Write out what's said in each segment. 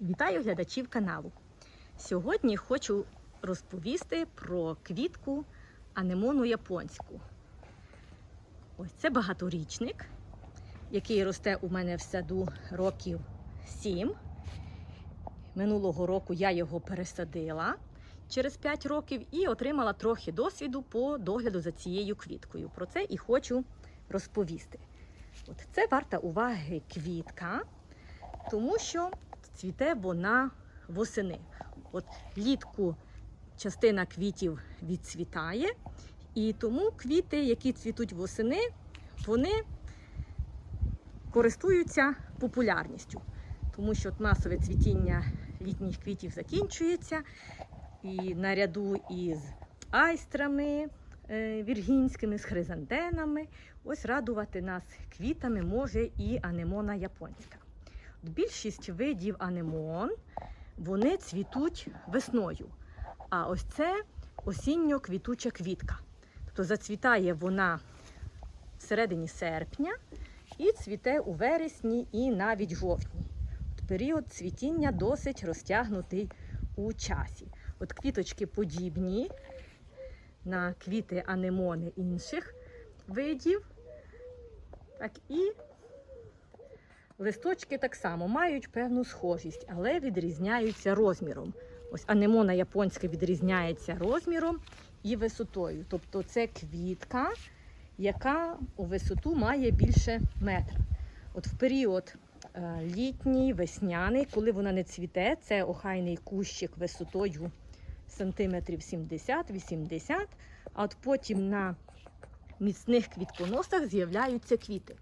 Вітаю глядачів каналу. Сьогодні хочу розповісти про квітку анемону японську. Ось це багаторічник, який росте у мене в саду років 7. Минулого року я його пересадила через 5 років і отримала трохи досвіду по догляду за цією квіткою. Про це і хочу розповісти. От це варта уваги квітка, тому що цвіте вона восени. От літку частина квітів відцвітає, і тому квіти, які цвітуть восени, вони користуються популярністю, тому що от масове цвітіння літніх квітів закінчується, і наряду із айстрами е, віргінськими, з хризантенами, ось радувати нас квітами може і анемона японська. Більшість видів анемон вони цвітуть весною. А ось це осінньо-квітуча квітка. Тобто зацвітає вона всередині серпня і цвіте у вересні і навіть жовтні. От період цвітіння досить розтягнутий у часі. От квіточки подібні на квіти анемони інших видів. Так і Листочки так само мають певну схожість, але відрізняються розміром. Ось анемона японська відрізняється розміром і висотою. Тобто це квітка, яка у висоту має більше метра. От в період е, літній, весняний, коли вона не цвіте, це охайний кущик висотою сантиметрів 70-80, а от потім на міцних квітконосах з'являються квіти.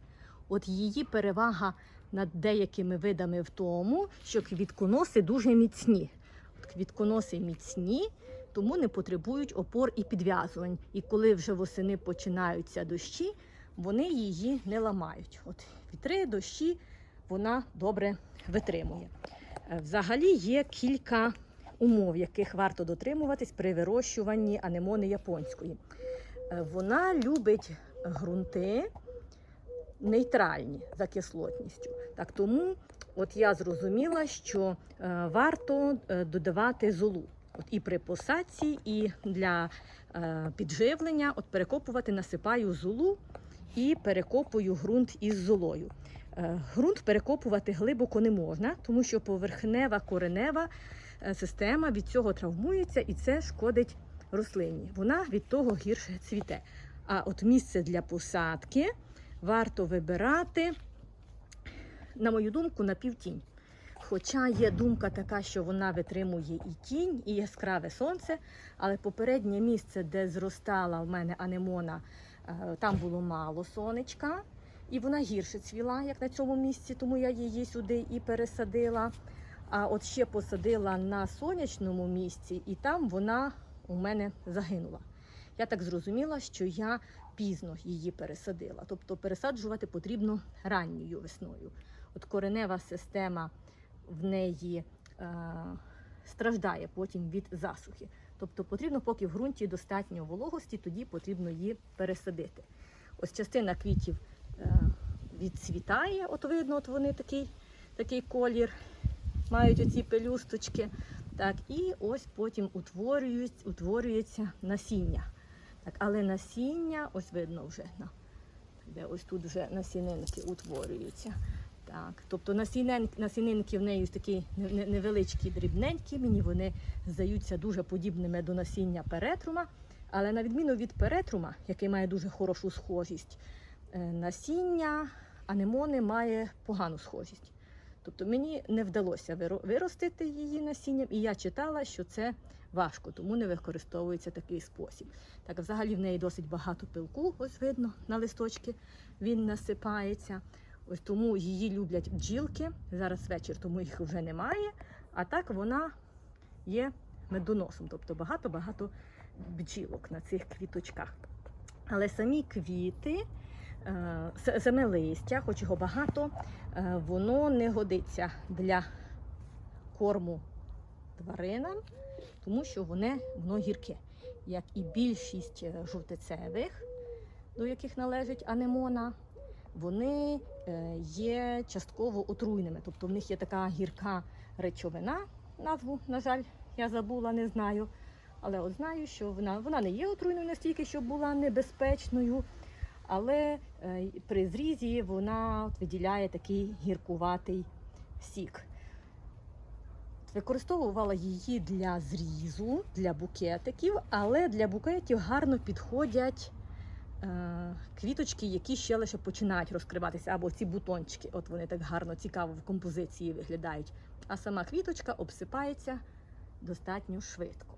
От її перевага над деякими видами в тому, що квітконоси дуже міцні. От квітконоси міцні, тому не потребують опор і підв'язувань. І коли вже восени починаються дощі, вони її не ламають. От вітри, дощі вона добре витримує. Е, Взагалі є кілька умов, яких варто дотримуватись при вирощуванні анемони японської. Е, Вона любить ґрунти нейтральні за кислотністю. Так тому от я зрозуміла, що е, варто е, додавати золу. От і при посадці, і для е, підживлення от перекопувати насипаю золу і перекопую ґрунт із золою. Е, ґрунт перекопувати глибоко не можна, тому що поверхнева коренева е, система від цього травмується і це шкодить рослині. Вона від того гірше цвіте. А от місце для посадки варто вибирати, на мою думку, на півтінь. Хоча є думка така, що вона витримує і тінь, і яскраве сонце, але попереднє місце, де зростала в мене анемона, е, там було мало сонечка, і вона гірше цвіла, як на цьому місці, тому я її сюди і пересадила. А от ще посадила на сонячному місці, і там вона у мене загинула. Я так зрозуміла, що я пізно її пересадила. Тобто пересаджувати потрібно ранньою весною. От коренева система в неї е, страждає потім від засухи. Тобто потрібно, поки в ґрунті достатньо вологості, тоді потрібно її пересадити. Ось частина квітів е, відцвітає, от видно, от вони такий, такий колір, мають оці пелюсточки. Так, і ось потім утворюють, утворюється насіння. Так, але насіння, ось видно вже, на, де ось тут вже насінинки утворюються. Так, тобто насінинки, насінинки в неї такі не- не- невеличкі, дрібненькі, мені вони здаються дуже подібними до насіння перетрума. Але на відміну від перетрума, який має дуже хорошу схожість, е, насіння анемони має погану схожість. Тобто мені не вдалося виростити її насінням, і я читала, що це важко, тому не використовується такий спосіб. Так, взагалі в неї досить багато пилку, ось видно на листочки він насипається. Ось тому її люблять бджілки. Зараз вечір, тому їх вже немає. А так вона є медоносом, тобто багато-багато бджілок на цих квіточках. Але самі квіти, саме листя, хоч його багато, е, воно не годиться для корму тваринам, тому що воно, воно гірке, як і більшість е, жовтицевих, до яких належить анемона. вони е, є частково отруйними. Тобто в них є така гірка речовина, назву, на жаль, я забула, не знаю. Але от знаю, що вона, вона не є отруйною настільки, щоб була небезпечною. Але е, при зрізі вона виділяє такий гіркуватий сік. Використовувала її для зрізу, для букетиків, але для букетів гарно підходять е, квіточки, які ще лише починають розкриватися, або ці бутончики. От вони так гарно цікаво в композиції виглядають. А сама квіточка обсипається достатньо швидко.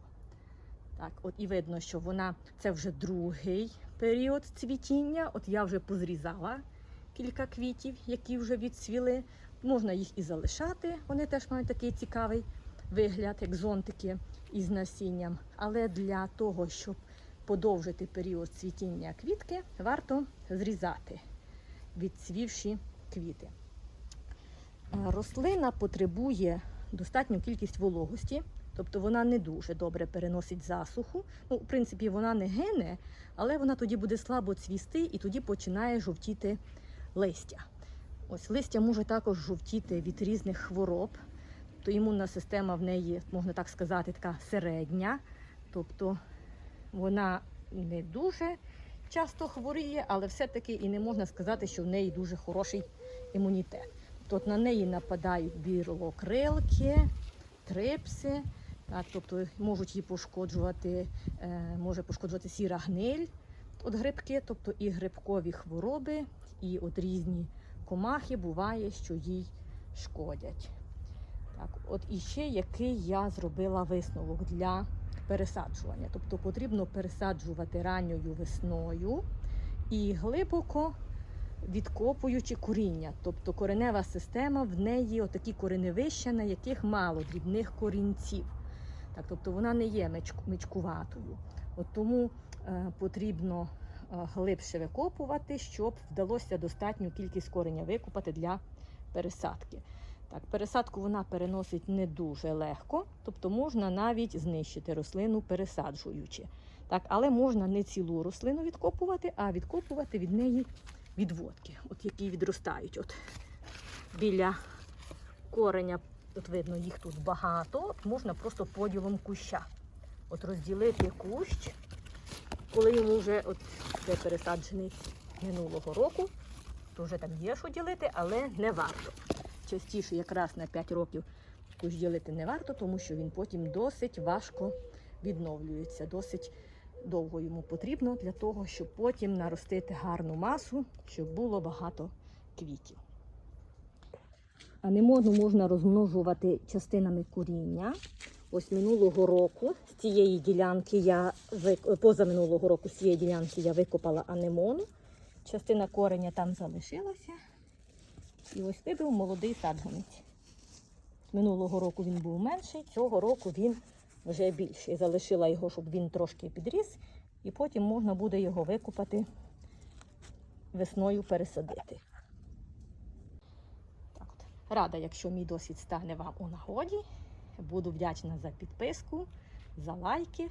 Так, от і видно, що вона це вже другий період цвітіння. От я вже позрізала кілька квітів, які вже відцвіли. Можна їх і залишати, вони теж мають такий цікавий вигляд, як зонтики із насінням. Але для того, щоб подовжити період цвітіння квітки, варто зрізати відцвівші квіти. Рослина потребує достатню кількість вологості, тобто вона не дуже добре переносить засуху. Ну, в принципі, вона не гине, але вона тоді буде слабо цвісти і тоді починає жовтіти листя. Ось листя може також жовтіти від різних хвороб, то імунна система в неї, можна так сказати, така середня, тобто вона не дуже часто хворіє, але все-таки і не можна сказати, що в неї дуже хороший імунітет. Тобто на неї нападають бірлокрилки, трипси, так, тобто можуть її пошкоджувати, е, може пошкоджувати сіра гниль, от грибки, тобто і грибкові хвороби, і от різні комахи буває, що їй шкодять. Так, от і ще який я зробила висновок для пересаджування. Тобто потрібно пересаджувати ранньою весною і глибоко відкопуючи коріння. Тобто коренева система, в неї отакі кореневища, на яких мало дрібних корінців. Так, тобто вона не є мечкуватою. От тому е, потрібно е, глибше викопувати, щоб вдалося достатню кількість кореня викопати для пересадки. Так, пересадку вона переносить не дуже легко, тобто можна навіть знищити рослину пересаджуючи. Так, але можна не цілу рослину відкопувати, а відкопувати від неї відводки, от які відростають. От біля кореня, от видно, їх тут багато. От можна просто поділом куща. От розділити кущ, коли йому вже от це пересаджений минулого року, то вже там є що ділити, але не варто. Частіше якраз на 5 років кущ ділити не варто, тому що він потім досить важко відновлюється, досить довго йому потрібно для того, щоб потім наростити гарну масу, щоб було багато квітів. Анемону можна розмножувати частинами коріння. Ось минулого року з цієї ділянки я вик- позаминулого року з цієї ділянки я викопала анемону. Частина кореня там залишилася. І ось вибив молодий саджанець. Минулого року він був менший, цього року він вже більший. Залишила його, щоб він трошки підріс, і потім можна буде його викопати весною пересадити. Рада, якщо мій досвід стане вам у нагоді. Буду вдячна за підписку, за лайки.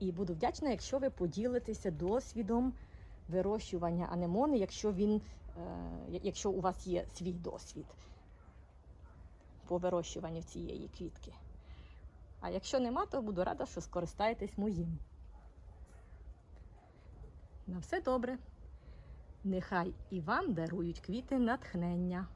І буду вдячна, якщо ви поділитеся досвідом вирощування анемони, якщо він, е, якщо у вас є свій досвід по вирощуванню цієї квітки. А якщо нема, то буду рада, що скористаєтесь моїм. На все добре. Нехай і вам дарують квіти натхнення.